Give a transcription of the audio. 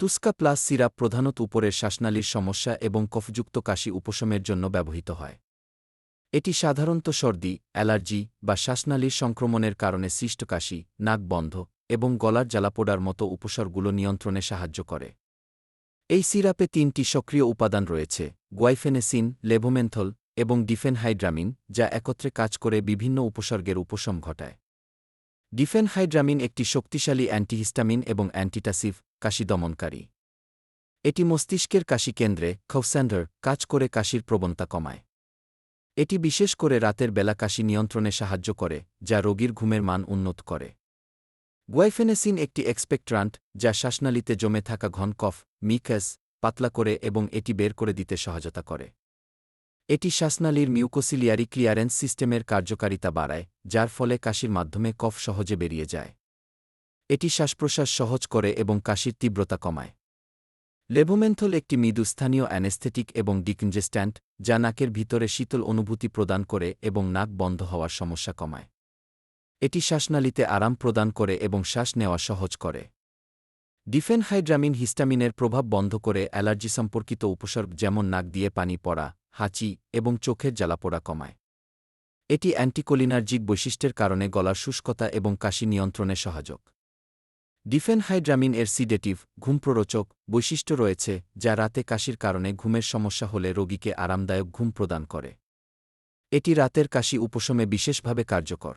টুস্কা plus syrup প্রধানত উপরের শ্বাসনালীর সমস্যা এবং কফযুক্ত কাশি উপশমের জন্য ব্যবহৃত হয়। এটি সাধারণত সর্দি, অ্যালার্জি বা শ্বাসনালীর সংক্রমণের কারণে সৃষ্ট কাশি, নাক বন্ধ এবং গলার জ্বালাপোড়ার মতো উপসর্গগুলো নিয়ন্ত্রণে সাহায্য করে। এই সিরাপে তিনটি সক্রিয় উপাদান রয়েছে, গোয়াইফেনেসিন, লেভোমেন্থল এবং ডিফেনহাইড্রামিন, যা একত্রে কাজ করে বিভিন্ন উপসর্গের উপশম ঘটায়। ডিফেনহাইড্রামিন একটি শক্তিশালী অ্যান্টিহিস্টামিন এবং অ্যান্টিটাসিভ কাশি দমনকারী। এটি মস্তিষ্কের কাশি কেন্দ্রে খৌস্যান্ডার কাজ করে কাশির প্রবণতা কমায়। এটি বিশেষ করে রাতের বেলা কাশি নিয়ন্ত্রণে সাহায্য করে, যা রোগীর ঘুমের মান উন্নত করে। গুয়াইফেনেসিন একটি এক্সপেক্ট্রান্ট, যা শ্বাসনালীতে জমে থাকা ঘন কফ, মিকাস, পাতলা করে এবং এটি বের করে দিতে সহায়তা করে। এটি শ্বাসনালীর মিউকোসিলিয়ারি ক্লিয়ারেন্স সিস্টেমের কার্যকারিতা বাড়ায়, যার ফলে কাশির মাধ্যমে কফ সহজে বেরিয়ে যায়। এটি শ্বাসপ্রশ্বাস সহজ করে এবং কাশির তীব্রতা কমায়। লেভোমেন্থল একটি মৃদু স্থানীয় অ্যানেস্থেটিক এবং ডিকনজেস্ট্যান্ট, যা নাকের ভিতরে শীতল অনুভূতি প্রদান করে এবং নাক বন্ধ হওয়ার সমস্যা কমায়। এটি শ্বাসনালীতে আরাম প্রদান করে এবং শ্বাস নেওয়া সহজ করে। ডিফেনহাইড্রামিন হিস্টামিনের প্রভাব বন্ধ করে অ্যালার্জি সম্পর্কিত উপসর্গ যেমন নাক দিয়ে পানি পড়া, হাঁচি এবং চোখের জ্বালাপোড়া কমায়। এটি অ্যান্টিকোলিনার্জিক বৈশিষ্ট্যের কারণে গলার শুষ্কতা এবং কাশি নিয়ন্ত্রণে সহায়ক। ডিফেনহাইড্রামিন এর সিডেটিভ ঘুমপ্ররোচক বৈশিষ্ট্য রয়েছে, যা রাতে কাশির কারণে ঘুমের সমস্যা হলে রোগীকে আরামদায়ক ঘুম প্রদান করে। এটি রাতের কাশি উপশমে বিশেষভাবে কার্যকর।